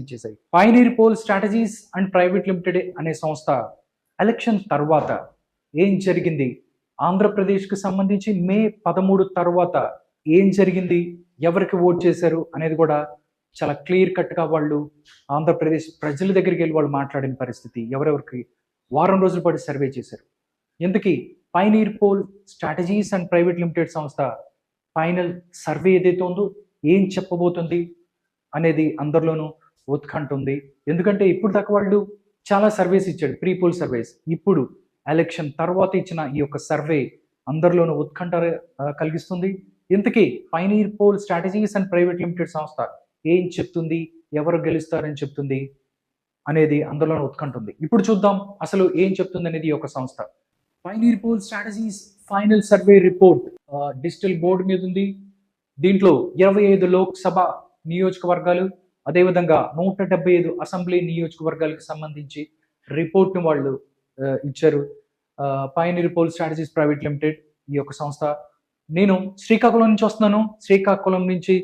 ఇచ్చేసాయి Pioneer Poll Strategies and Private Limited అనే సంస్థ election తర్వాత ఏం జరిగింది? ఆంధ్రప్రదేశ్కి సంబంధించి మే పదమూడు తర్వాత ఏం జరిగింది? ఎవరికి ఓట్ చేశారు? అనేది కూడా చాలా క్లియర్ కట్గా వాళ్ళు ఆంధ్రప్రదేశ్ ప్రజల దగ్గరికి వెళ్ళి వాళ్ళు మాట్లాడిన పరిస్థితి. ఎవరెవరికి వారం రోజుల పాటు సర్వే చేశారు. ఎందుకీ Pioneer Poll Strategies and Private Limited సంస్థ ఫైనల్ సర్వే ఏదైతే ఉందో ఏం చెప్పబోతుంది అనేది అందరిలోనూ ఉత్కంఠ ఉంది ఎందుకంటే ఇప్పుడు దాకా వాళ్ళు చాలా సర్వేస్ ఇచ్చాడు ప్రీ పోల్ సర్వేస్ ఇప్పుడు ఎలక్షన్ తర్వాత ఇచ్చిన ఈ యొక్క సర్వే అందరిలోనూ ఉత్కంఠ కలిగిస్తుంది. ఇంతకీ Pioneer Poll Strategies and Private Limited సంస్థ ఏం చెప్తుంది ఎవరు గెలుస్తారని చెప్తుంది అనేది అందులోనూ ఉత్కంఠ ఉంది ఇప్పుడు చూద్దాం అసలు ఏం చెప్తుంది అనేది ఈ యొక్క సంస్థ. Pioneer Poll Strategies final survey report digital board మీద ఉంది దీంట్లో ఇరవై ఐదు లోక్సభ నియోజకవర్గాలు అదేవిధంగా నూట డెబ్బై ఐదు అసెంబ్లీ నియోజకవర్గాలకు సంబంధించి రిపోర్ట్ను వాళ్ళు ఇచ్చారు. Pioneer Poll Strategies Private Limited ఈ యొక్క సంస్థ. నేను శ్రీకాకుళం నుంచి వస్తున్నాను. శ్రీకాకుళం నుంచి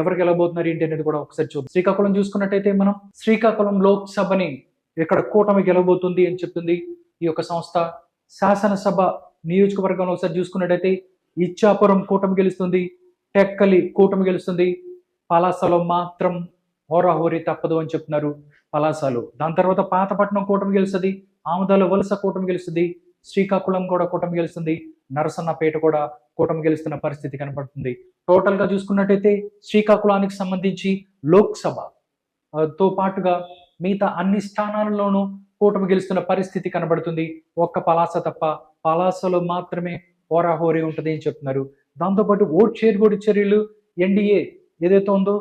ఎవరికి ఎవరు ఏంటి అనేది కూడా ఒకసారి చూద్దాం. శ్రీకాకుళం చూసుకున్నట్టయితే మనం శ్రీకాకుళం లోక్సభని ఇక్కడ కూటమి గెలబోతుంది అని చెప్తుంది ఈ యొక్క సంస్థ. శాసనసభ నియోజకవర్గంలో ఒకసారి చూసుకున్నట్టయితే ఇచ్చాపురం కూటమి గెలుస్తుంది. టెక్కలి కూటమి గెలుస్తుంది. పలాసలో మాత్రం హోరాహోరీ తప్పదు అని చెప్తున్నారు పలాసాలు. దాని తర్వాత పాతపట్నం కూటమి గెలుస్తుంది ఆముదాల వలస కూటమి గెలుస్తుంది శ్రీకాకుళం కూడా కూటమి గెలుస్తుంది నరసన్నపేట కూడా కూటమి గెలుస్తున్న పరిస్థితి కనబడుతుంది టోటల్గా చూసుకున్నట్టయితే శ్రీకాకుళానికి సంబంధించి లోక్సభ తో పాటుగా మిగతా అన్ని స్థానాలలోనూ కూటమి గెలుస్తున్న పరిస్థితి కనబడుతుంది. ఒక్క పలాస తప్ప పలాసలో మాత్రమే హోరాహోరీ ఉంటుంది అని చెప్తున్నారు. దాంతోపాటు ఓట్ షేర్ కూడా చర్యలు ఎన్డీఏ ఏదైతే ఉందో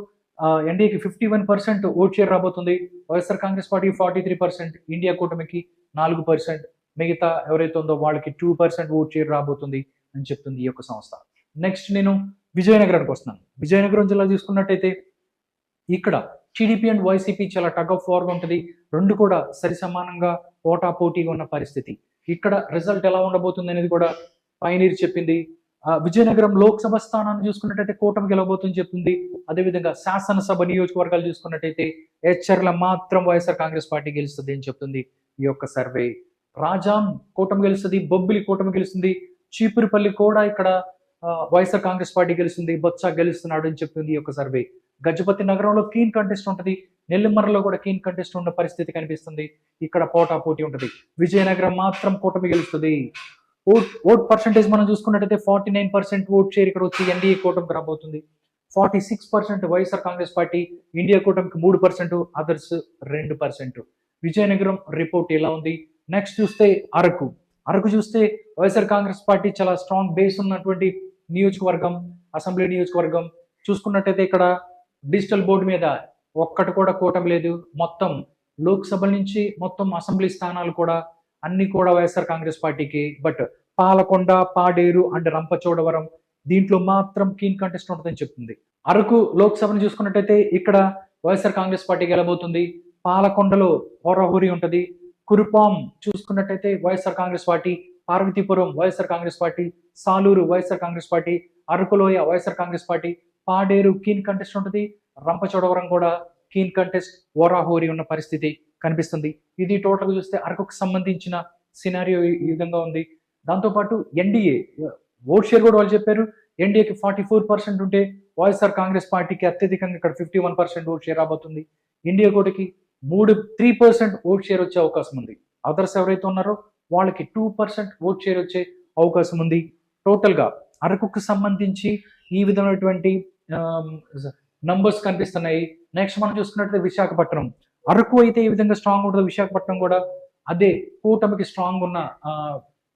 ఎన్డీఏకి fifty one percent vote share రాబోతుంది. YSR Congress party forty three percent India కూటమికి నాలుగు పర్సెంట్ మిగతా ఎవరైతే ఉందో వాళ్ళకి టూ పర్సెంట్ ఓట్ షేర్ రాబోతుంది అని చెప్తుంది ఈ యొక్క సంస్థ. నెక్స్ట్ నేను విజయనగరానికి వస్తున్నాను. విజయనగరం జిల్లా చూసుకున్నట్టయితే ఇక్కడ టీడీపీ అండ్ వైసీపీ చాలా టగ్ ఆఫ్ వార్గా ఉంటుంది. రెండు కూడా సరి సమానంగా పోటా పోటీగా ఉన్న పరిస్థితి. ఇక్కడ రిజల్ట్ ఎలా ఉండబోతుంది అనేది కూడా పైనీర్ చెప్పింది. విజయనగరం లోక్సభ స్థానాన్ని చూసుకున్నట్టయితే కూటమి గెలవబోతుందని చెప్తుంది. అదేవిధంగా శాసనసభ నియోజకవర్గాలు చూసుకున్నట్టయితే హెచ్చర్ల మాత్రం వైఎస్ఆర్ కాంగ్రెస్ పార్టీ గెలుస్తుంది అని చెప్తుంది ఈ యొక్క సర్వే. రాజాం కూటమి గెలుస్తుంది బొబ్బిలి కూటమి గెలుస్తుంది చీపురుపల్లి కూడా ఇక్కడ వైఎస్ఆర్ కాంగ్రెస్ పార్టీ గెలుస్తుంది బొత్స గెలుస్తున్నాడు అని చెప్తుంది ఈ యొక్క సర్వే. గజపతి నగరంలో కీన్ కంటెస్ట్ ఉంటుంది నెల్లిమర్రలో కూడా కీన్ కంటెస్ట్ ఉన్న పరిస్థితి కనిపిస్తుంది. ఇక్కడ పోటా పోటీ ఉంటుంది. విజయనగరం మాత్రం కూటమి గెలుస్తుంది. ఓట్ ఓట్ పర్సంటేజ్ మనం చూసుకున్నట్టయితే forty nine percent vote share ఇక్కడ వచ్చి ఎన్డీఏ కూటమికి రాబోతుంది. Forty six percent YSR Congress party India కూటమికి మూడు పర్సెంట్ అదర్స్ రెండు పర్సెంట్ విజయనగరం రిపోర్ట్ ఎలా ఉంది? నెక్స్ట్ చూస్తే అరకు. అరకు చూస్తే వైఎస్ఆర్ కాంగ్రెస్ పార్టీ చాలా స్ట్రాంగ్ బేస్ ఉన్నటువంటి నియోజకవర్గం అసెంబ్లీ నియోజకవర్గం. చూసుకున్నట్టయితే ఇక్కడ డిజిటల్ బోర్డు మీద ఒక్కటి కూడా కూటమి లేదు. మొత్తం లోక్సభ నుంచి మొత్తం అసెంబ్లీ స్థానాలు కూడా అన్ని కూడా వైఎస్ఆర్ కాంగ్రెస్ పార్టీకి బట్ పాలకొండ పాడేరు అండ్ రంపచోడవరం దీంట్లో మాత్రం కీన్ కంటెస్ట్ ఉంటుందని చెప్తుంది. అరకు లోక్సభను చూసుకున్నట్టయితే ఇక్కడ వైఎస్ఆర్ కాంగ్రెస్ పార్టీ గెలబోతుంది పాలకొండలో హోరాహోరీ ఉంటుంది. కురుపాం చూసుకున్నట్టయితే YSR Congress party Parvathipuram YSR Congress party Salur YSR Congress party అరకులోయ YSR Congress party Paderu keen contest ఉంటుంది. రంపచోడవరం కూడా కీన్ కంటెస్ట్ ఓరాహోరి ఉన్న పరిస్థితి. కనిపిస్తుంది. ఇది టోటల్ చూస్తే అరకుకు సంబంధించిన సినారియో ఈ విధంగా ఉంది. దాంతోపాటు ఎన్డీఏ ఓట్ షేర్ కూడా వాళ్ళు చెప్పారు. ఎన్డీఏకి ఫార్టీ ఫోర్ పర్సెంట్ ఉంటే వైఎస్ఆర్ కాంగ్రెస్ పార్టీకి అత్యధికంగా ఇక్కడ fifty one percent vote share రాబోతుంది. ఇండియా కోటికి మూడు త్రీ పర్సెంట్ ఓట్ షేర్ వచ్చే అవకాశం ఉంది. అదర్స్ ఎవరైతే ఉన్నారో వాళ్ళకి టూ పర్సెంట్ ఓట్ షేర్ వచ్చే అవకాశం ఉంది. టోటల్గా అరకుకు సంబంధించి ఈ విధమైనటువంటి నంబర్స్ కనిపిస్తున్నాయి. నెక్స్ట్ మనం చూసుకున్నట్లయితే విశాఖపట్నం. అరకు అయితే ఈ విధంగా స్ట్రాంగ్ ఉంటుంది విశాఖపట్నం కూడా అదే కూటమికి స్ట్రాంగ్ ఉన్న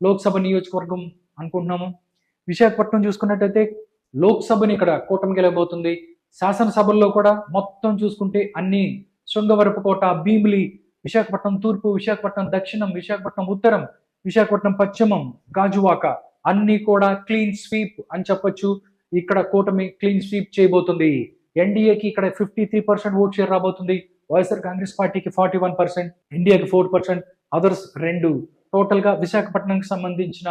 లోక్సభ నియోజకవర్గం అనుకుంటున్నాము. విశాఖపట్నం చూసుకున్నట్టయితే లోక్సభని ఇక్కడ కూటమి గెలబోతుంది శాసనసభల్లో కూడా మొత్తం చూసుకుంటే అన్ని శృంగవరపుకోట భీమిలి విశాఖపట్నం తూర్పు విశాఖపట్నం దక్షిణం విశాఖపట్నం ఉత్తరం విశాఖపట్నం పశ్చిమం గాజువాక అన్ని కూడా క్లీన్ స్వీప్ అని చెప్పొచ్చు. ఇక్కడ కూటమి క్లీన్ స్వీప్ చేయబోతుంది. ఎన్డీఏకి ఇక్కడ fifty three percent vote share రాబోతుంది. వైఎస్ఆర్ కాంగ్రెస్ పార్టీకి ఫార్టీ వన్ పర్సెంట్ ఇండియాకి ఫోర్ పర్సెంట్ అదర్స్ రెండు. టోటల్గా విశాఖపట్నంకి సంబంధించిన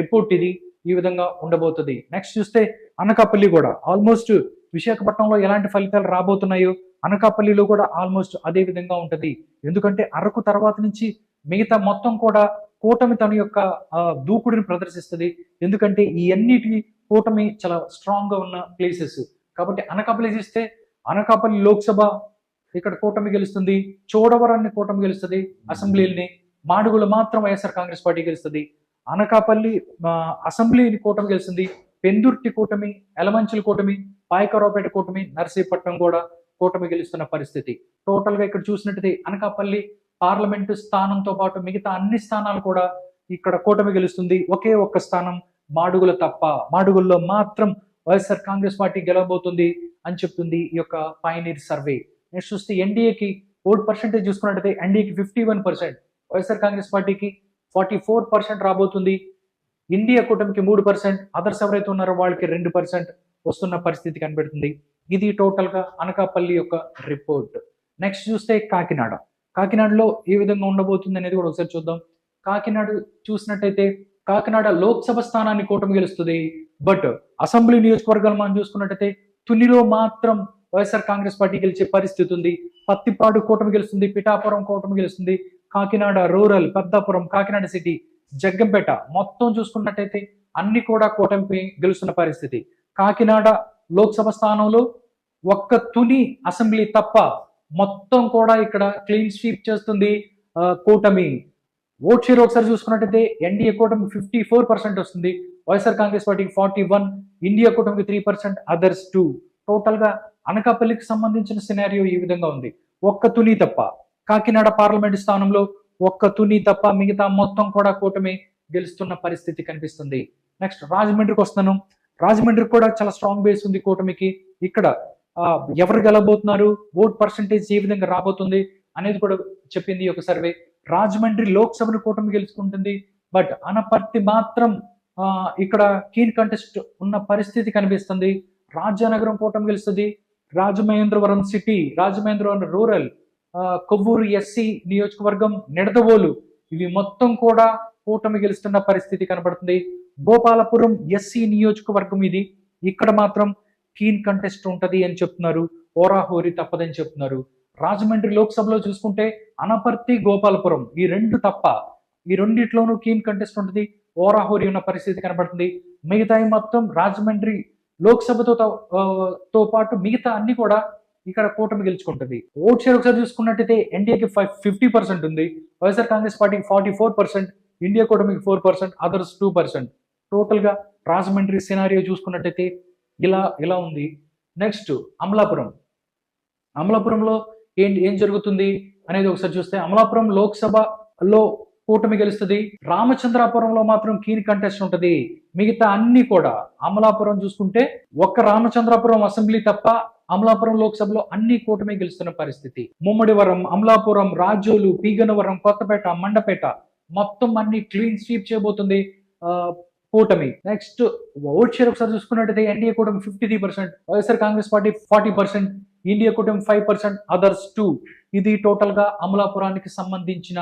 రిపోర్ట్ ఇది ఈ విధంగా ఉండబోతుంది. నెక్స్ట్ చూస్తే అనకాపల్లి కూడా. ఆల్మోస్ట్ విశాఖపట్నంలో ఎలాంటి ఫలితాలు రాబోతున్నాయో అనకాపల్లిలో కూడా ఆల్మోస్ట్ అదే విధంగా ఉంటుంది. ఎందుకంటే అరకు తర్వాత నుంచి మిగతా మొత్తం కూడా కూటమి తన యొక్క దూకుడిని ప్రదర్శిస్తుంది. ఎందుకంటే ఈ అన్నిటి కూటమి చాలా స్ట్రాంగ్గా ఉన్న ప్లేసెస్ కాబట్టి అనకాపల్లి చూస్తే అనకాపల్లి లోక్సభ ఇక్కడ కూటమి గెలుస్తుంది చోడవరాన్ని కూటమి గెలుస్తుంది అసెంబ్లీని మాడుగులు మాత్రం వైఎస్ఆర్ కాంగ్రెస్ పార్టీ గెలుస్తుంది. అనకాపల్లి అసెంబ్లీని కూటమి గెలుస్తుంది పెందుర్తి కూటమి ఎలమంచుల కూటమి పాయకరావుపేట కూటమి నర్సీపట్నం కూడా కూటమి గెలుస్తున్న పరిస్థితి. టోటల్గా ఇక్కడ చూసినట్టయితే అనకాపల్లి పార్లమెంటు స్థానంతో పాటు మిగతా అన్ని స్థానాలు కూడా ఇక్కడ కూటమి గెలుస్తుంది. ఒకే ఒక్క స్థానం మాడుగుల తప్ప మాడుగుల్లో మాత్రం వైఎస్ఆర్ కాంగ్రెస్ పార్టీ గెలవబోతుంది. అని చెప్తుంది ఈ యొక్క పైనీర్ సర్వే నెక్స్ట్ చూస్తే ఎన్డీఏకి ఓట్ పర్సెంటేజ్ చూసుకున్నట్టయితే ఎన్డీఏకి fifty one percent YSR Congress పార్టీకి ఫార్టీ ఫోర్ పర్సెంట్ రాబోతుంది. ఇండియా కూటమికి మూడు పర్సెంట్ అదర్స్ ఎవరైతే ఉన్నారో వాళ్ళకి రెండు పర్సెంట్ వస్తున్న పరిస్థితి కనబడుతుంది. ఇది టోటల్గా అనకాపల్లి యొక్క రిపోర్ట్ నెక్స్ట్ చూస్తే కాకినాడ. కాకినాడలో ఏ విధంగా ఉండబోతుంది అనేది కూడా ఒకసారి చూద్దాం. కాకినాడ చూసినట్టయితే కాకినాడ లోక్సభ స్థానాన్ని కూటమి గెలుస్తుంది. బట్ అసెంబ్లీ నియోజకవర్గాలు మనం చూసుకున్నట్టయితే తునిలో మాత్రం వైఎస్ఆర్ కాంగ్రెస్ పార్టీ గెలిచే పరిస్థితి ఉంది. పత్తిపాడు కూటమి గెలుస్తుంది పిఠాపురం కూటమి గెలుస్తుంది. కాకినాడ రూరల్ పెద్దాపురం కాకినాడ సిటీ జగ్గంపేట మొత్తం చూసుకున్నట్టయితే అన్ని కూడా కూటమి గెలుస్తున్న పరిస్థితి. కాకినాడ లోక్సభ స్థానంలో ఒక్క తుని అసెంబ్లీ తప్ప మొత్తం కూడా ఇక్కడ క్లీన్ స్వీప్ చేస్తుంది కూటమి. ఓట్ షేర్ ఒకసారి చూసుకున్నట్టయితే ఎన్డీఏ కూటమి ఫిఫ్టీ ఫోర్ పర్సెంట్ వస్తుంది. వైఎస్ఆర్ కాంగ్రెస్ పార్టీకి ఫార్టీ వన్ ఇండియా కూటమికి త్రీ పర్సెంట్ అదర్స్ టూ. టోటల్గా అనకాపల్లికి సంబంధించిన సినారియో ఈ విధంగా ఉంది. ఒక్క తుని తప్ప. కాకినాడ పార్లమెంట్ స్థానంలో ఒక్క తుని తప్ప మిగతా మొత్తం కూడా కూటమి గెలుస్తున్న పరిస్థితి కనిపిస్తుంది. నెక్స్ట్ రాజమండ్రికి వస్తున్నాను. రాజమండ్రికి కూడా చాలా స్ట్రాంగ్ బేస్ ఉంది కూటమికి. ఇక్కడ ఎవరు గెలబోతున్నారు ఓట్ పర్సంటేజ్ ఏ విధంగా రాబోతుంది అనేది కూడా చెప్పింది ఒక సర్వే రాజమండ్రి లోక్సభను కూటమి గెలుచుకుంటుంది. బట్ అనపర్తి మాత్రం ఇక్కడ కీన్ కంటెస్ట్ ఉన్న పరిస్థితి కనిపిస్తుంది. రాజానగరం కూటమి గెలుస్తుంది. Rajamahendravaram city Rajamahendravaram rural Kovvur SC నియోజకవర్గం నిడదవోలు. ఇవి మొత్తం కూడా కూటమి గెలుస్తున్న పరిస్థితి కనబడుతుంది. గోపాలపురం ఎస్సీ నియోజకవర్గం ఇది. ఇక్కడ మాత్రం కీన్ కంటెస్ట్ ఉంటది అని చెప్తున్నారు. ఓరాహోరి తప్పదని చెప్తున్నారు. రాజమండ్రి లోక్సభలో చూసుకుంటే అనపర్తి గోపాలపురం ఈ రెండు తప్ప. ఈ రెండిట్లోనూ కీన్ కంటెస్ట్ ఉంటుంది. ఓరాహోరి ఉన్న పరిస్థితి కనబడుతుంది. మిగతాయి మొత్తం రాజమండ్రి లోక్సభతో తో- పాటు మిగతా అన్ని కూడా ఇక్కడ కూటమి గెలుచుకుంటుంది. ఓట్ షేర్ ఒకసారి చూసుకున్నట్టయితే ఎన్డీఏకి ఫైవ్ ఫిఫ్టీ పర్సెంట్ ఉంది. వైఎస్ఆర్ కాంగ్రెస్ పార్టీకి ఫార్టీ ఫోర్ పర్సెంట్ ఇండియా కూటమికి four percent others two percent. టోటల్గా రాజమండ్రి సినారియో చూసుకున్నట్టయితే ఇలా ఇలా ఉంది. నెక్స్ట్ అమలాపురం. అమలాపురంలో ఏంటి ఏం జరుగుతుంది అనేది ఒకసారి చూస్తే అమలాపురం లోక్సభలో కూటమి గెలుస్తుంది. రామచంద్రాపురంలో మాత్రం కీన్ కంటెస్ట్ ఉంటుంది. మిగతా అన్ని కూడా అమలాపురం చూసుకుంటే ఒక్క రామచంద్రాపురం అసెంబ్లీ తప్ప అమలాపురం లోక్సభలో అన్ని కూటమి గెలుస్తున్న పరిస్థితి. ముమ్మడివరం అమలాపురం రాజోలు పీగనవరం కొత్తపేట మండపేట మొత్తం అన్ని క్లీన్ స్వీప్ చేయబోతుంది. కూటమి. నెక్స్ట్ ఓట్ షేర్ ఒకసారి చూసుకున్నట్టయితే ఎన్డీఏ కూటమి fifty three percent YSR Congress party forty percent India కూటమి ఫైవ్ పర్సెంట్ అదర్స్ టూ ఇది టోటల్గా అమలాపురానికి సంబంధించిన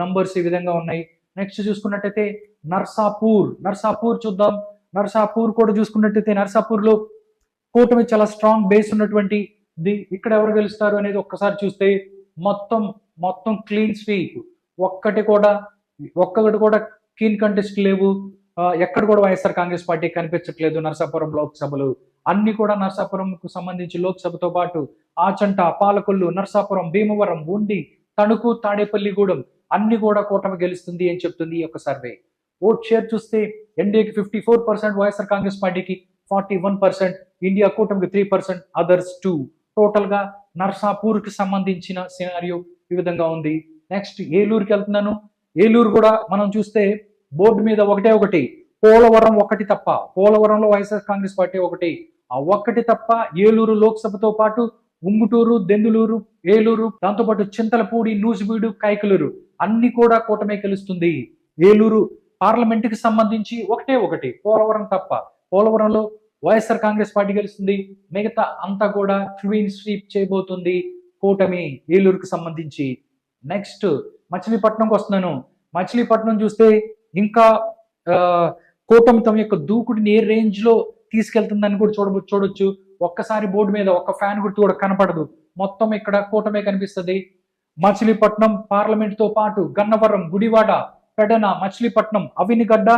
నంబర్స్ ఈ విధంగా ఉన్నాయి. నెక్స్ట్ చూసుకున్నట్టయితే నర్సాపూర్ నర్సాపూర్ చూద్దాం. నర్సాపూర్ కూడా చూసుకున్నట్టయితే నర్సాపూర్లో కూటమి చాలా స్ట్రాంగ్ బేస్ ఉన్నటువంటి ది ఇక్కడ ఎవరు గెలుస్తారు అనేది ఒక్కసారి చూస్తే మొత్తం మొత్తం క్లీన్ స్వీప్ ఒక్కటి కూడా ఒక్కటి కూడా క్లీన్ కంటెస్ట్ లేవు. ఎక్కడ కూడా వైఎస్ఆర్ కాంగ్రెస్ పార్టీ కనిపించట్లేదు నరసాపురం లోక్సభలు. అన్ని కూడా నరసాపురంకు సంబంధించి లోక్సభతో పాటు ఆచంట పాలకొల్లు నరసాపురం భీమవరం ఉండి తణుకు తాడేపల్లిగూడెం అన్ని కూడా కూటమి గెలుస్తుంది అని చెప్తుంది ఈ యొక్క సర్వే. ఓట్ షేర్ చూస్తే ఎన్డీఏకి fifty four percent YSR Congress పార్టీకి ఫార్టీ వన్ పర్సెంట్ ఇండియా కూటమికి త్రీ పర్సెంట్ అదర్స్ టూ. టోటల్గా నర్సాపూర్కి సంబంధించిన సినారియో ఈ విధంగా ఉంది. నెక్స్ట్ ఏలూరుకి వెళ్తున్నాను. ఏలూరు కూడా మనం చూస్తే బోర్డు మీద ఒకటే ఒకటి. పోలవరం ఒకటి తప్ప పోలవరంలో వైఎస్ఆర్ కాంగ్రెస్ పార్టీ ఒకటి. ఆ ఒక్కటి తప్ప ఏలూరు లోక్సభతో పాటు ఉంగుటూరు దెందులూరు ఏలూరు దాంతోపాటు చింతలపూడి నూజివీడు కైకలూరు. అన్ని కూడా కూటమే గెలుస్తుంది ఏలూరు పార్లమెంటుకి సంబంధించి ఒకటే ఒకటి పోలవరం తప్ప. పోలవరంలో వైఎస్ఆర్ కాంగ్రెస్ పార్టీ గెలుస్తుంది. మిగతా అంతా కూడా క్లీన్ స్వీప్ చేయబోతుంది కూటమి ఏలూరుకు సంబంధించి. నెక్స్ట్ మచిలీపట్నంకి వస్తున్నాను. మచిలీపట్నం చూస్తే ఇంకా కూటమి తమ యొక్క దూకుడిని ఏ రేంజ్లో తీసుకెళ్తుందని కూడా చూడ చూడొచ్చు. ఒక్కసారి బోర్డు మీద ఒక్క ఫ్యాన్ గుర్తు కూడా కనపడదు. మొత్తం ఇక్కడ కూటమే కనిపిస్తుంది. మచిలీపట్నం పార్లమెంట్తో పాటు గన్నవరం గుడివాడ పెడన మచిలీపట్నం అవినిగడ్డ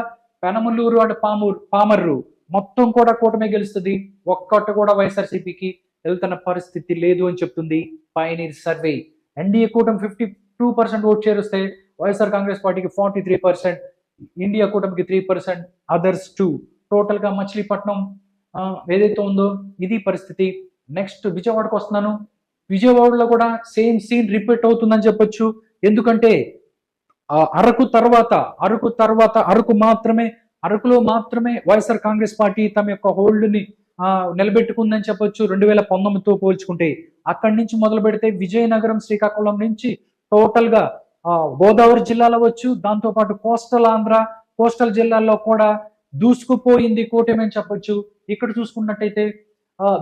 పెనమల్లూరు అండ్ పామూరు పామర్రు మొత్తం కూడా కూటమే గెలుస్తుంది. ఒక్కటి కూడా వైఎస్ఆర్సీపీకి వెళ్తున్న పరిస్థితి లేదు అని చెప్తుంది పైనీర్ సర్వే. ఎన్డీఏ కూటమి ఫిఫ్టీ టూ పర్సెంట్ ఓట్ చేరుస్తే వైఎస్ఆర్ కాంగ్రెస్ పార్టీకి ఫార్టీ త్రీ పర్సెంట్ ఇండియా కూటమికి త్రీ పర్సెంట్ అదర్స్ టూ. టోటల్గా మచిలీపట్నం ఏదైతే ఉందో ఇది పరిస్థితి. నెక్స్ట్ విజయవాడకు వస్తున్నాను. విజయవాడలో కూడా సేమ్ సీన్ రిపీట్ అవుతుందని చెప్పొచ్చు. ఎందుకంటే ఆ అరకు తర్వాత అరకు తర్వాత అరకు మాత్రమే అరకులో మాత్రమే వైఎస్ఆర్ కాంగ్రెస్ పార్టీ తమ యొక్క హోల్డ్ని నిలబెట్టుకుందని చెప్పొచ్చు. రెండు వేల పంతొమ్మిదితో పోల్చుకుంటే అక్కడి నుంచి మొదలు పెడితే విజయనగరం శ్రీకాకుళం నుంచి టోటల్గా గోదావరి జిల్లాలో వచ్చు దాంతో పాటు కోస్టల్ ఆంధ్ర కోస్టల్ జిల్లాల్లో కూడా దూసుకుపోయింది కూటమి అని చెప్పొచ్చు. ఇక్కడ చూసుకున్నట్టయితే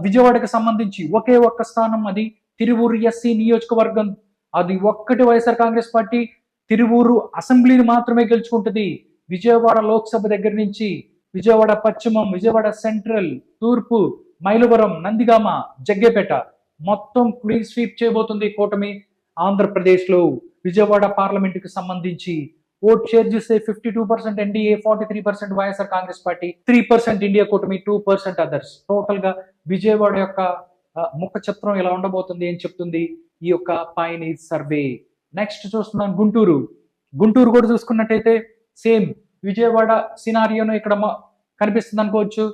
విజయవాడకు సంబంధించి ఒకే ఒక్క స్థానం అది. తిరువూరు ఎస్సీ నియోజకవర్గం. అది ఒక్కటి వైఎస్ఆర్ కాంగ్రెస్ పార్టీ తిరువూరు అసెంబ్లీని మాత్రమే గెలుచుకుంటుంది. విజయవాడ లోక్సభ దగ్గర నుంచి విజయవాడ పశ్చిమం విజయవాడ సెంట్రల్ తూర్పు మైలవరం నందిగామ జగ్గేపేట మొత్తం క్లీన్ స్వీప్ చేయబోతుంది కూటమి ఆంధ్రప్రదేశ్లో. విజయవాడ పార్లమెంట్కి సంబంధించి ఓట్ షేర్ చూస్తే fifty two percent NDA forty three percent YSR Congress party three percent India కూటమి టూ పర్సెంట్ అదర్స్. టోటల్గా విజయవాడ యొక్క ముఖ చిత్రం ఇలా ఉండబోతుంది అని చెప్తుంది ఈ యొక్క పైనీర్ సర్వే నెక్స్ట్ చూస్తున్నాం గుంటూరు. గుంటూరు కూడా చూసుకున్నట్టయితే సేమ్ విజయవాడ సినారియోను ఇక్కడ కనిపిస్తుంది అనుకోవచ్చు.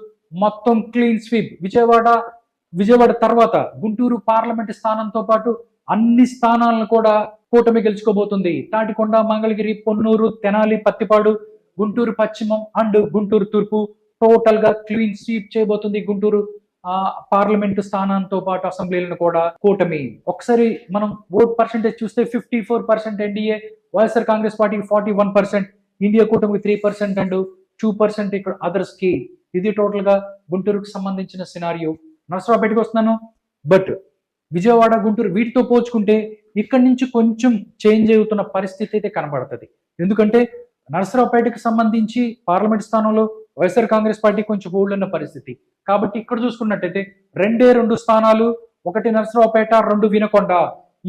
మొత్తం క్లీన్ స్వీప్ విజయవాడ విజయవాడ తర్వాత గుంటూరు పార్లమెంట్ స్థానంతో పాటు అన్ని స్థానాలను కూడా కూటమి గెలుచుకోబోతుంది. తాటికొండ మంగళగిరి పొన్నూరు తెనాలి పత్తిపాడు గుంటూరు పశ్చిమం అండ్ గుంటూరు తూర్పు. టోటల్గా క్లీన్ స్వీప్ చేయబోతుంది గుంటూరు. ఆ పార్లమెంటు స్థానంతో పాటు అసెంబ్లీలను కూడా కూటమి. ఒకసారి మనం ఓట్ పర్సెంటేజ్ చూస్తే fifty four percent NDA YSR Congress పార్టీకి ఫార్టీ వన్ పర్సెంట్ ఇండియా కూటమికి three percent and two percent ఇక్కడ అదర్స్కి ఇది టోటల్గా గుంటూరుకు సంబంధించిన సినారియో. నరసరావుపేటకి వస్తున్నాను. బట్ విజయవాడ గుంటూరు వీటితో పోల్చుకుంటే ఇక్కడి నుంచి కొంచెం చేంజ్ అవుతున్న పరిస్థితి అయితే కనబడుతుంది. ఎందుకంటే నరసరావుపేటకు సంబంధించి పార్లమెంట్ స్థానంలో వైఎస్ఆర్ కాంగ్రెస్ పార్టీ కొంచెం ఊళ్ళున్న ఉన్న పరిస్థితి. కాబట్టి ఇక్కడ చూసుకున్నట్టయితే రెండే రెండు స్థానాలు ఒకటి నరసరావుపేట రెండు వినకొండ.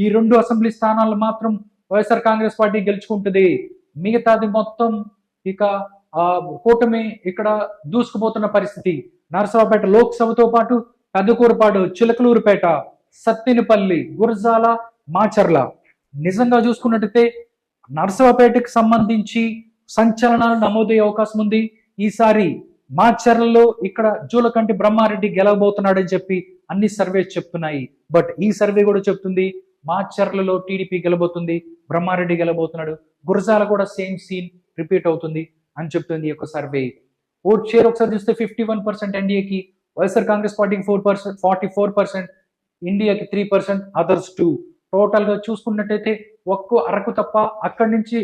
ఈ రెండు అసెంబ్లీ స్థానాలు మాత్రం వైఎస్ఆర్ కాంగ్రెస్ పార్టీ గెలుచుకుంటుంది. మిగతాది మొత్తం ఇక ఆ కూటమి ఇక్కడ దూసుకుపోతున్న పరిస్థితి. నరసరావుపేట లోక్సభతో పాటు పెద్దకూరుపాడు చిలకలూరుపేట సత్తినిపల్లి గురజాల మాచర్ల. నిజంగా చూసుకున్నట్టయితే నరసరావుపేటకి సంబంధించి సంచలనాలు నమోదయ్యే అవకాశం ఉంది. ఈసారి మా చర్లలో ఇక్కడ జూలకంటి బ్రహ్మారెడ్డి గెలవబోతున్నాడని చెప్పి అన్ని సర్వేస్ చెప్తున్నాయి. బట్ ఈ సర్వే కూడా చెప్తుంది మా చర్లలో టీడీపీ గెలబోతుంది బ్రహ్మారెడ్డి గెలబోతున్నాడు గురజాల కూడా సేమ్ సీన్ రిపీట్ అవుతుంది అని చెప్తుంది ఈ యొక్క సర్వే. ఓట్ షేర్ ఒకసారి చూస్తే ఫిఫ్టీ వన్ పర్సెంట్ ఎన్డీఏకి వైఎస్ఆర్ కాంగ్రెస్ పార్టీకి four percent forty four percent ఇండియాకి త్రీ పర్సెంట్ అదర్స్ టూ. టోటల్గా చూసుకున్నట్టయితే ఒక్క అరకు తప్ప అక్కడి నుంచి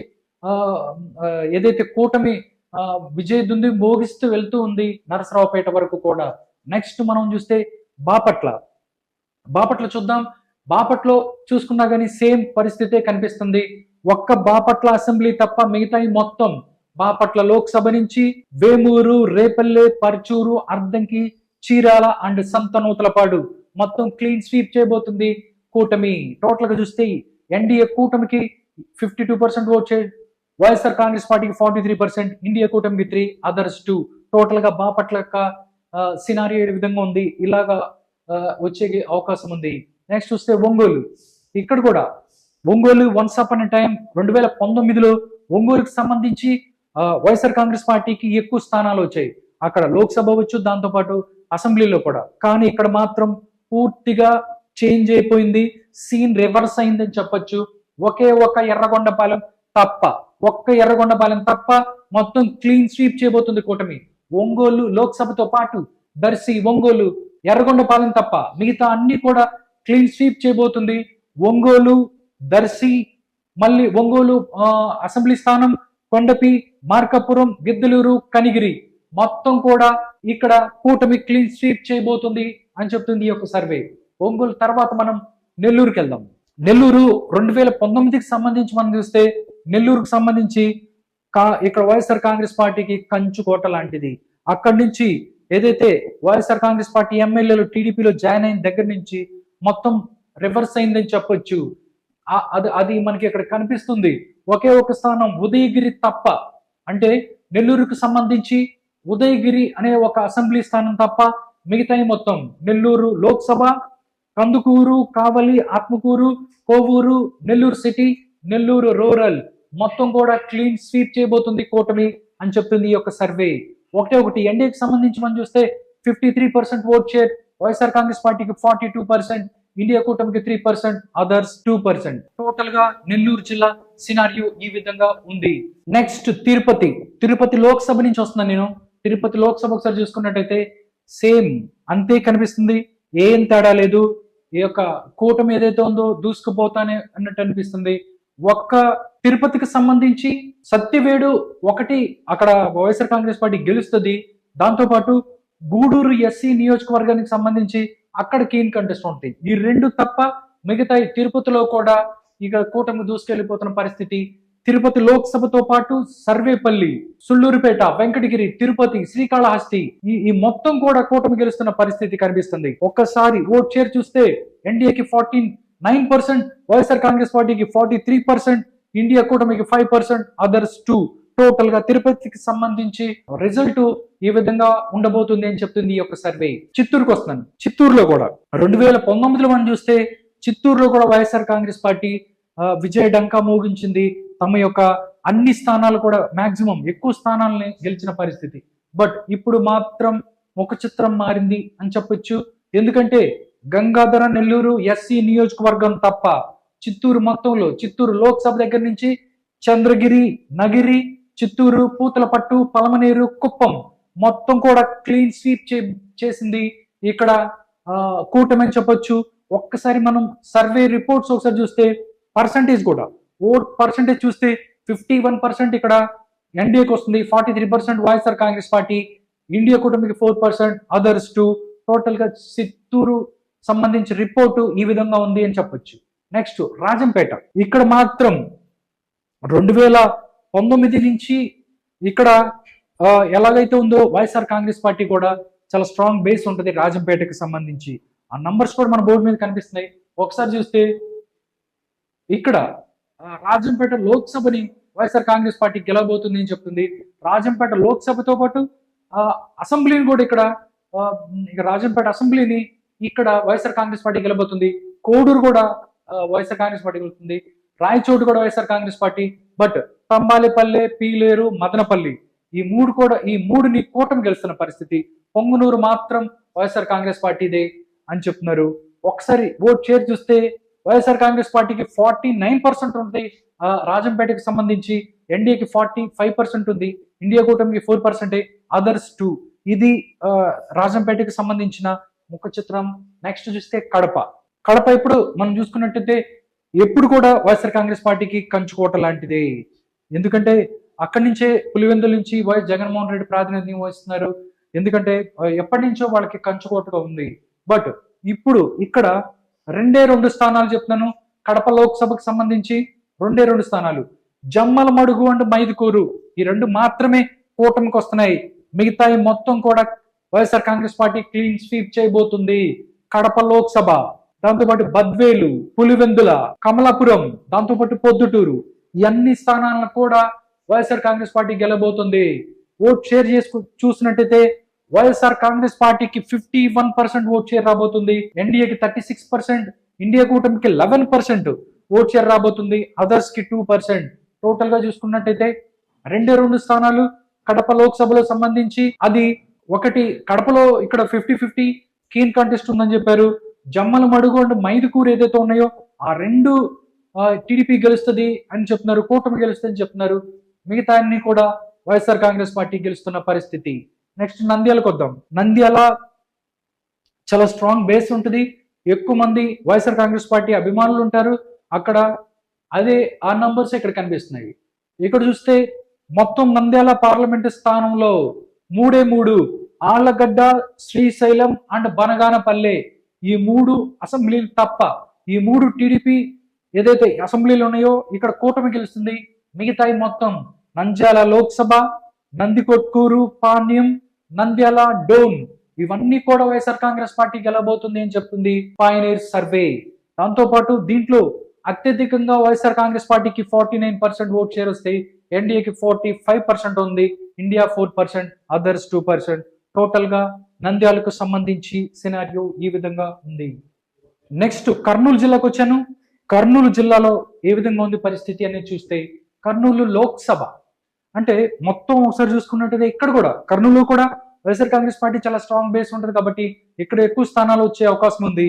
ఏదైతే కూటమి విజయ్ దుంది మోగిస్తూ వెళ్తూ ఉంది నరసరావుపేట వరకు కూడా. నెక్స్ట్ మనం చూస్తే బాపట్ల. బాపట్ల చూద్దాం. బాపట్లో చూసుకున్నా కానీ సేమ్ పరిస్థితే కనిపిస్తుంది. ఒక్క బాపట్ల అసెంబ్లీ తప్ప మిగతాయి మొత్తం బాపట్ల లోక్సభ నుంచి వేమూరు రేపల్లె పర్చూరు అర్ధంకి చీరాల అండ్ సంతనూతలపాడు మొత్తం క్లీన్ స్వీప్ చేయబోతుంది కూటమి. టోటల్గా చూస్తే ఎన్డీఏ కూటమికి fifty two percent vote YSR Congress పార్టీకి ఫార్టీ త్రీ పర్సెంట్ ఇండియా కూటమికి త్రీ అదర్స్ టూ టోటల్గా బాపట్ల యొక్క సినారీ ఏ విధంగా ఉంది? ఇలాగా వచ్చే అవకాశం ఉంది. నెక్స్ట్ చూస్తే ఒంగోలు. ఇక్కడ కూడా ఒంగోలు వన్స్ అప్ అనే టైం రెండు వేల పంతొమ్మిదిలో ఒంగోలుకి సంబంధించి వైఎస్ఆర్ కాంగ్రెస్ పార్టీకి ఎక్కువ స్థానాలు వచ్చాయి. అక్కడ లోక్సభ వచ్చు దాంతో పాటు అసెంబ్లీలో కూడా. కానీ ఇక్కడ మాత్రం పూర్తిగా చేంజ్ అయిపోయింది. సీన్ రివర్స్ అయిందని చెప్పొచ్చు. ఒకే ఒక ఎర్రగొండపాలెం తప్ప. ఒక్క ఎర్రగొండపాలెం తప్ప మొత్తం క్లీన్ స్వీప్ చేయబోతుంది కూటమి. ఒంగోలు లోక్సభతో పాటు దర్శి ఒంగోలు ఎర్రగొండపాలెం తప్ప మిగతా అన్ని కూడా క్లీన్ స్వీప్ చేయబోతుంది. ఒంగోలు దర్శి మళ్ళీ ఒంగోలు అసెంబ్లీ స్థానం కొండపి మార్కాపురం గిద్దలూరు కనిగిరి. మొత్తం కూడా ఇక్కడ కూటమి క్లీన్ స్వీప్ చేయబోతుంది అని చెప్తుంది ఈ యొక్క సర్వే. ఒంగోలు తర్వాత మనం నెల్లూరుకి వెళ్దాం. నెల్లూరు రెండు వేల పంతొమ్మిదికి సంబంధించి మనం చూస్తే నెల్లూరుకు సంబంధించి కా ఇక్కడ వైఎస్ఆర్ కాంగ్రెస్ పార్టీకి కంచుకోట లాంటిది. అక్కడి నుంచి ఏదైతే వైఎస్ఆర్ కాంగ్రెస్ పార్టీ ఎమ్మెల్యేలు టీడీపీలో జాయిన్ అయిన దగ్గర నుంచి మొత్తం రివర్స్ అయిందని చెప్పొచ్చు. అది అది మనకి ఇక్కడ కనిపిస్తుంది. ఒకే ఒక స్థానం ఉదయగిరి తప్ప అంటే నెల్లూరుకు సంబంధించి ఉదయగిరి అనే ఒక అసెంబ్లీ స్థానం తప్ప మిగతాయి మొత్తం నెల్లూరు లోక్సభ కందుకూరు కావలి ఆత్మకూరు కోవూరు నెల్లూరు సిటీ నెల్లూరు రూరల్. మొత్తం కూడా క్లీన్ స్వీప్ చేయబోతుంది కూటమి అని చెప్తుంది ఈ యొక్క సర్వే ఒకటే ఒకటి ఎన్డీఏకి సంబంధించి మనం చూస్తే fifty three percent vote share YSR Congress పార్టీకి ఫార్టీ టూ పర్సెంట్ ఇండియా కూటమికి three percent others two percent టోటల్గా నెల్లూరు జిల్లా సినారియో ఈ విధంగా ఉంది. నెక్స్ట్ తిరుపతి. తిరుపతి లోక్సభ నుంచి వస్తున్నాను నేను. తిరుపతి లోక్సభ ఒకసారి చూసుకున్నట్టయితే సేమ్ అంతే కనిపిస్తుంది. ఏం తేడా లేదు. ఈ యొక్క కూటమి ఏదైతే ఉందో దూసుకుపోతానే అన్నట్టు అనిపిస్తుంది. ఒక్క తిరుపతికి సంబంధించి సత్యవేడు ఒకటి అక్కడ వైఎస్ఆర్ కాంగ్రెస్ పార్టీ గెలుస్తుంది. దాంతోపాటు గూడూరు ఎస్సీ నియోజకవర్గానికి సంబంధించి అక్కడ కీన్ కంటెస్ట్ ఉంటుంది. ఈ రెండు తప్ప మిగతా తిరుపతిలో కూడా ఇక కూటమి దూసుకెళ్ళిపోతున్న పరిస్థితి. తిరుపతి లోక్సభతో పాటు సర్వేపల్లి సుళ్ళూరుపేట వెంకటగిరి తిరుపతి శ్రీకాళహస్తి ఈ ఈ మొత్తం కూడా కూటమి గెలుస్తున్న పరిస్థితి కనిపిస్తుంది. ఒక్కసారి ఓట్ షేర్ చూస్తే ఎన్డీఏకి fourteen nine percent YSR Congress పార్టీకి ఫార్టీ త్రీ పర్సెంట్ ఇండియా కూటమికి ఫైవ్ పర్సెంట్ అదర్స్ టూ. టోటల్గా తిరుపతికి సంబంధించి రిజల్ట్ ఈ విధంగా ఉండబోతుంది అని చెప్తుంది ఈ యొక్క సర్వే. చిత్తూరుకు వస్తున్నాను. చిత్తూరులో కూడా. రెండు వేల పంతొమ్మిదిలో మనం చూస్తే చిత్తూరులో కూడా వైఎస్ఆర్ కాంగ్రెస్ పార్టీ విజయ డంకా మోగించింది. తమ యొక్క అన్ని స్థానాలు కూడా మాక్సిమం ఎక్కువ స్థానాలని గెలిచిన పరిస్థితి. బట్ ఇప్పుడు మాత్రం ముఖ చిత్రం మారింది అని చెప్పొచ్చు. ఎందుకంటే గంగాధర నెల్లూరు ఎస్సీ నియోజకవర్గం తప్ప చిత్తూరు మొత్తంలో చిత్తూరు లోక్సభ దగ్గర నుంచి చంద్రగిరి నగిరి చిత్తూరు పూతలపట్టు పలమనేరు కుప్పం మొత్తం కూడా క్లీన్ స్వీప్ చే చేసింది. ఇక్కడ కూటమని కూటమి చెప్పొచ్చు. ఒక్కసారి మనం సర్వే రిపోర్ట్స్ ఒకసారి చూస్తే పర్సంటేజ్ కూడా ఓట్ పర్సంటేజ్ చూస్తే ఫిఫ్టీ వన్ పర్సెంట్ ఇక్కడ ఎన్డీఏకి వస్తుంది forty three percent YSR Congress party India కూటమికి ఫోర్ పర్సెంట్ అదర్స్ టు. టోటల్గా చిత్తూరు సంబంధించి రిపోర్టు ఈ విధంగా ఉంది అని చెప్పొచ్చు. నెక్స్ట్ రాజంపేట. ఇక్కడ మాత్రం రెండు వేల పంతొమ్మిది నుంచి ఇక్కడ ఎలాగైతే ఉందో వైఎస్ఆర్ కాంగ్రెస్ పార్టీ కూడా చాలా స్ట్రాంగ్ బేస్ ఉంటుంది రాజంపేటకి సంబంధించి. ఆ నంబర్స్ కూడా మన బోర్డు మీద కనిపిస్తున్నాయి. ఒకసారి చూస్తే ఇక్కడ రాజంపేట లోక్సభని వైఎస్ఆర్ కాంగ్రెస్ పార్టీ గెలవబోతుంది అని చెప్తుంది. రాజంపేట లోక్సభతో పాటు అసెంబ్లీని కూడా ఇక్కడ ఇక రాజంపేట అసెంబ్లీని ఇక్కడ వైఎస్ఆర్ కాంగ్రెస్ పార్టీ గెలబోతుంది. కోడూరు కూడా వైఎస్ఆర్ కాంగ్రెస్ పార్టీ గెలుతుంది రాయచోటు కూడా వైఎస్ఆర్ కాంగ్రెస్ పార్టీ. బట్ తంబాలిపల్లె పీలేరు మదనపల్లి ఈ మూడు కూడా ఈ మూడుని కూటమి గెలుస్తున్న పరిస్థితి. పొంగునూరు మాత్రం వైఎస్ఆర్ కాంగ్రెస్ పార్టీదే అని చెప్తున్నారు. ఒకసారి ఓట్ షేర్ చూస్తే వైఎస్ఆర్ కాంగ్రెస్ పార్టీకి ఫార్టీ నైన్ పర్సెంట్ ఉంది. ఆ, రాజంపేటకి సంబంధించి ఎన్డీఏకి ఫార్టీ ఫైవ్ పర్సెంట్ ఉంది. ఇండియా కూటమికి ఫోర్ పర్సెంటే అదర్స్ టూ. ఇది రాజంపేటకి సంబంధించిన ముఖ చిత్రం నెక్స్ట్ చూస్తే కడప. కడప ఇప్పుడు మనం చూసుకున్నట్టయితే ఎప్పుడు కూడా వైఎస్ఆర్ కాంగ్రెస్ పార్టీకి కంచుకోట లాంటిదే. ఎందుకంటే అక్కడి నుంచే పులివెందుల నుంచి వైఎస్ జగన్మోహన్ రెడ్డి ప్రాతినిధ్యం వహిస్తున్నారు. ఎందుకంటే ఎప్పటి నుంచో వాళ్ళకి కంచుకోటగా ఉంది. బట్ ఇప్పుడు ఇక్కడ రెండే రెండు స్థానాలు చెప్తున్నాను. కడప లోక్సభకు సంబంధించి రెండే రెండు స్థానాలు. జమ్మల మడుగు అండ్ మైదుకూరు ఈ రెండు మాత్రమే కూటమికి వస్తున్నాయి. మిగతాయి మొత్తం కూడా YSR Congress party clean sweep చేయబోతుంది. కడప లోక్సభ దాంతోపాటు బద్వేలు పులివెందుల కమలాపురం దాంతోపాటు పొద్దుటూరు ఈ స్థానాలను కూడా వైఎస్ఆర్ కాంగ్రెస్ పార్టీ గెలబోతుంది. ఓట్ షేర్ చేసుకు చూసినట్టయితే వైఎస్ఆర్ కాంగ్రెస్ పార్టీకి fifty one percent vote share రాబోతుంది. ఎన్డీఏకి థర్టీ సిక్స్ పర్సెంట్ ఇండియా కూటమికి లెవెన్ పర్సెంట్ ఓట్ షేర్ రాబోతుంది. అదర్స్కి టూ పర్సెంట్. టోటల్గా చూసుకున్నట్టయితే రెండే రెండు స్థానాలు కడప లోక్సభలో సంబంధించి అది ఒకటి కడపలో ఇక్కడ ఫిఫ్టీ ఫిఫ్టీ కీన్ కాంటెస్ట్ ఉందని చెప్పారు. జమ్మల మడుగు అండ్ మైదుకూరు ఏదైతే ఉన్నాయో ఆ రెండు టీడీపీ గెలుస్తుంది అని చెప్తున్నారు కూటమి గెలుస్తుంది అని చెప్తున్నారు. మిగతా అన్ని కూడా వైఎస్ఆర్ కాంగ్రెస్ పార్టీ గెలుస్తున్న పరిస్థితి. నెక్స్ట్ నంద్యాలకు వద్దాం నంద్యాల చాలా స్ట్రాంగ్ బేస్ ఉంటుంది. ఎక్కువ మంది వైఎస్ఆర్ కాంగ్రెస్ పార్టీ అభిమానులు ఉంటారు. అక్కడ అదే ఆ నంబర్స్ ఇక్కడ కనిపిస్తున్నాయి. ఇక్కడ చూస్తే మొత్తం నంద్యాల పార్లమెంటు స్థానంలో మూడే మూడు. ఆళ్ళగడ్డ శ్రీశైలం అండ్ బనగానపల్లె. ఈ మూడు అసెంబ్లీలు తప్ప ఈ మూడు టీడీపీ ఏదైతే అసెంబ్లీలు ఉన్నాయో ఇక్కడ కూటమి గెలుస్తుంది. మిగతాయి మొత్తం నంద్యాల లోక్సభ నందికొట్కూరు పాణ్యం నంద్యాల డోన్ ఇవన్నీ కూడా వైఎస్ఆర్ కాంగ్రెస్ పార్టీ గెలబోతుంది అని చెప్తుంది పాయనీర్ సర్వే. దాంతోపాటు దీంట్లో అత్యధికంగా వైఎస్ఆర్ కాంగ్రెస్ పార్టీకి forty nine percent vote share వస్తాయి ఎన్డీఏకి ఫార్టీ ఫైవ్ పర్సెంట్ ఉంది. India four percent others two percent. టోటల్గా నంద్యాలకు సంబంధించి సినారియో ఈ విధంగా ఉంది. నెక్స్ట్ కర్నూలు జిల్లాకు వచ్చాను. కర్నూలు జిల్లాలో ఏ విధంగా ఉంది పరిస్థితి అనేది చూస్తే కర్నూలు లోక్సభ. అంటే మొత్తం ఒకసారి చూసుకున్నట్టయితే ఇక్కడ కూడా కర్నూలు కూడా వైఎస్ఆర్ కాంగ్రెస్ పార్టీ చాలా స్ట్రాంగ్ బేస్ ఉంటుంది కాబట్టి ఇక్కడ ఎక్కువ స్థానాలు వచ్చే అవకాశం ఉంది.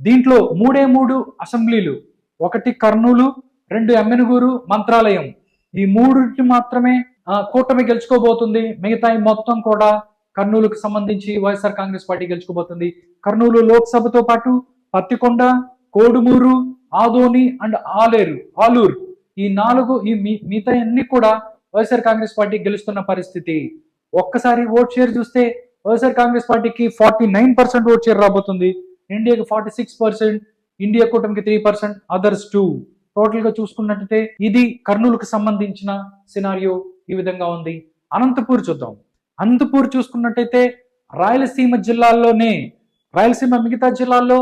దీంట్లో మూడే మూడు అసెంబ్లీలు ఒకటి కర్నూలు రెండు ఎమ్మెనుగూరు మంత్రాలయం. ఈ మూడుకి మాత్రమే కూటమి గెలుచుకోబోతుంది. మిగతా మొత్తం కూడా కర్నూలుకు సంబంధించి వైఎస్ఆర్ కాంగ్రెస్ పార్టీ గెలుచుకోబోతుంది. కర్నూలు లోక్సభతో పాటు పత్తికొండ కోడుమూరు ఆదోని అండ్ ఆలేరు ఆలూరు ఈ నాలుగు ఈ మిగతా అన్ని కూడా వైఎస్ఆర్ కాంగ్రెస్ పార్టీ గెలుస్తున్న పరిస్థితి. ఒక్కసారి ఓట్ షేర్ చూస్తే వైఎస్ఆర్ కాంగ్రెస్ పార్టీకి forty nine percent vote share రాబోతుంది. ఇండియాకి ఫార్టీ సిక్స్ పర్సెంట్ ఇండియా కూటమికి త్రీ పర్సెంట్ అదర్స్ టూ. టోటల్గా చూసుకున్నట్టయితే ఇది కర్నూలుకు సంబంధించిన సినారియో. ఈ విధంగా ఉంది. అనంతపూర్ చూద్దాం. అనంతపూర్ చూసుకున్నట్టయితే రాయలసీమ జిల్లాల్లోనే రాయలసీమ మిగతా జిల్లాల్లో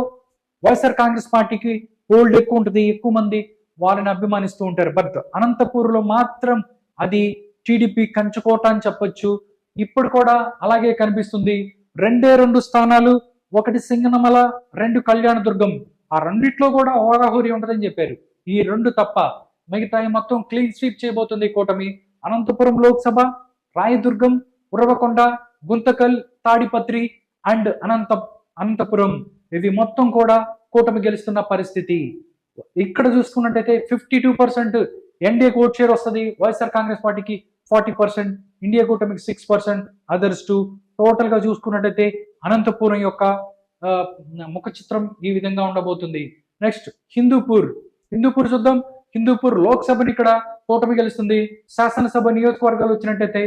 వైఎస్ఆర్ కాంగ్రెస్ పార్టీకి హోల్డ్ ఎక్కువ ఉంటుంది ఎక్కువ మంది వాళ్ళని అభిమానిస్తూ ఉంటారు. బట్ అనంతపూర్లో మాత్రం అది టీడీపీ కంచుకోట అని చెప్పొచ్చు. ఇప్పుడు కూడా అలాగే కనిపిస్తుంది. రెండే రెండు స్థానాలు ఒకటి సింగనమల రెండు కళ్యాణదుర్గం. ఆ రెండిట్లో కూడా హోరాహోరీ ఉంటుందని చెప్పారు. ఈ రెండు తప్ప మిగతా మొత్తం క్లీన్ స్వీప్ చేయబోతుంది ఈ కూటమి. అనంతపురం లోక్సభ రాయదుర్గం ఉరవకొండ గుంతకల్ తాడిపత్రి అండ్ అనంత అనంతపురం. ఇవి మొత్తం కూడా కూటమి గెలుస్తున్న పరిస్థితి. ఇక్కడ చూసుకున్నట్టయితే fifty two percent NDA vote share వస్తుంది వైఎస్ఆర్ కాంగ్రెస్ పార్టీకి ఫార్టీ పర్సెంట్ ఇండియా కూటమికి సిక్స్ పర్సెంట్ అదర్స్ టూ. టోటల్గా చూసుకున్నట్టయితే అనంతపురం యొక్క ముఖ చిత్రం ఈ విధంగా ఉండబోతుంది. నెక్స్ట్ హిందూపూర్. హిందూపూర్ చూద్దాం. హిందూపూర్ లోక్సభని ఇక్కడ కూటమి గెలుస్తుంది. శాసనసభ నియోజకవర్గాలు వచ్చినట్టయితే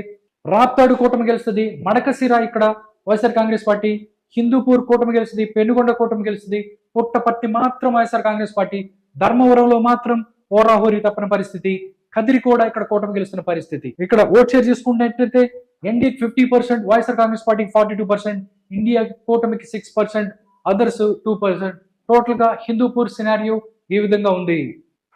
రాప్తాడు కూటమి గెలుస్తుంది. మడకసిర ఇక్కడ వైఎస్ఆర్ కాంగ్రెస్ పార్టీ హిందూపూర్ కూటమి గెలుస్తుంది. పెనుగొండ కూటమి గెలుస్తుంది. పుట్టపర్తి మాత్రం వైఎస్ఆర్ కాంగ్రెస్ పార్టీ ధర్మవరంలో మాత్రం ఓరాహోరీ తప్పని పరిస్థితి. కదిరి కూడా ఇక్కడ కూటమి గెలుస్తున్న పరిస్థితి. ఇక్కడ ఓట్ షేర్ చూసుకున్నట్టయితే ND fifty percent YSR Congress పార్టీకి ఫార్టీ టూ పర్సెంట్ ఇండియా కూటమికి six percent others two percent. టోటల్గా హిందూపూర్ సినారియో ఈ విధంగా ఉంది.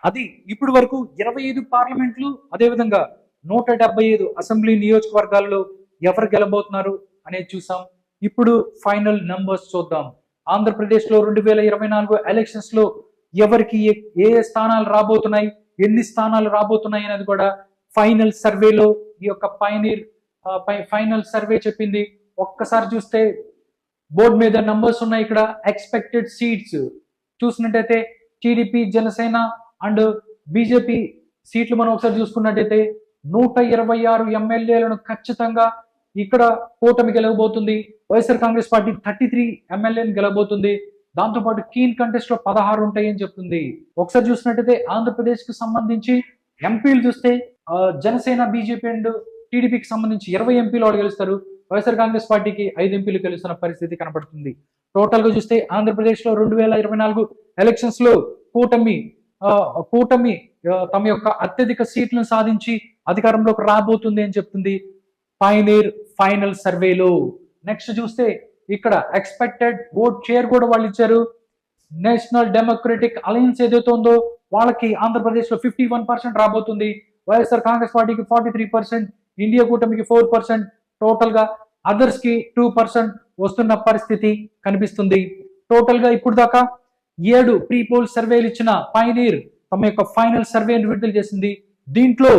అది ఇప్పుడు వరకు ఇరవై ఐదు పార్లమెంట్లు అదేవిధంగా నూట డెబ్బై ఐదు అసెంబ్లీ నియోజకవర్గాల్లో ఎవరు గెలబోతున్నారు అనేది చూసాం. ఇప్పుడు ఫైనల్ నంబర్స్ చూద్దాం. ఆంధ్రప్రదేశ్లో రెండు వేల ఇరవై నాలుగు ఎలక్షన్స్లో ఎవరికి ఏ- ఏ ఏ స్థానాలు రాబోతున్నాయి ఎన్ని స్థానాలు రాబోతున్నాయి అనేది కూడా ఫైనల్ సర్వేలో ఈ యొక్క పైనీర్ ఫైనల్ సర్వే చెప్పింది. ఒక్కసారి చూస్తే బోర్డు మీద నంబర్స్ ఉన్నాయి ఇక్కడ. ఎక్స్పెక్టెడ్ సీట్స్ చూసినట్టయితే టీడీపీ జనసేన అండ్ బీజేపీ సీట్లు మనం ఒకసారి చూసుకున్నట్టయితే నూట ఇరవై ఆరు ఎమ్మెల్యేలను ఖచ్చితంగా ఇక్కడ కూటమి గెలవబోతుంది. YSR Congress party thirty three ఎమ్మెల్యేని గెలవబోతుంది. దాంతోపాటు కీన్ కంటెస్ట్లో పదహారు ఉంటాయని చెప్తుంది. ఒకసారి చూసినట్టయితే ఆంధ్రప్రదేశ్కి సంబంధించి ఎంపీలు చూస్తే జనసేన బీజేపీ అండ్ టీడీపీకి సంబంధించి ఇరవై ఎంపీలు వాడు గెలుస్తారు. వైఎస్ఆర్ కాంగ్రెస్ పార్టీకి ఐదు ఎంపీలు గెలుస్తున్న పరిస్థితి కనపడుతుంది. టోటల్గా చూస్తే ఆంధ్రప్రదేశ్లో రెండు వేల ఇరవై నాలుగు ఎలక్షన్స్లో కూటమి కూటమి తమ యొక్క అత్యధిక సీట్లను సాధించి అధికారంలోకి రాబోతుంది అని చెప్తుంది పైనీర్ ఫైనల్ సర్వేలో. నెక్స్ట్ చూస్తే ఇక్కడ ఎక్స్పెక్టెడ్ ఓట్ షేర్ కూడా వాళ్ళు ఇచ్చారు. నేషనల్ డెమోక్రటిక్ అలయన్స్ ఏదైతే ఉందో వాళ్ళకి ఆంధ్రప్రదేశ్లో ఫిఫ్టీ వన్ పర్సెంట్ రాబోతుంది. వైఎస్ఆర్ కాంగ్రెస్ పార్టీకి ఫార్టీ త్రీ పర్సెంట్ ఇండియా కూటమికి ఫోర్ పర్సెంట్ టోటల్గా అదర్స్కి టూ పర్సెంట్ వస్తున్న పరిస్థితి కనిపిస్తుంది. టోటల్గా ఇప్పుడు దాకా ఏడు ప్రీ పోల్ సర్వేలు ఇచ్చిన పైనీర్ తమ యొక్క ఫైనల్ సర్వేని విడుదల చేసింది. దీంట్లో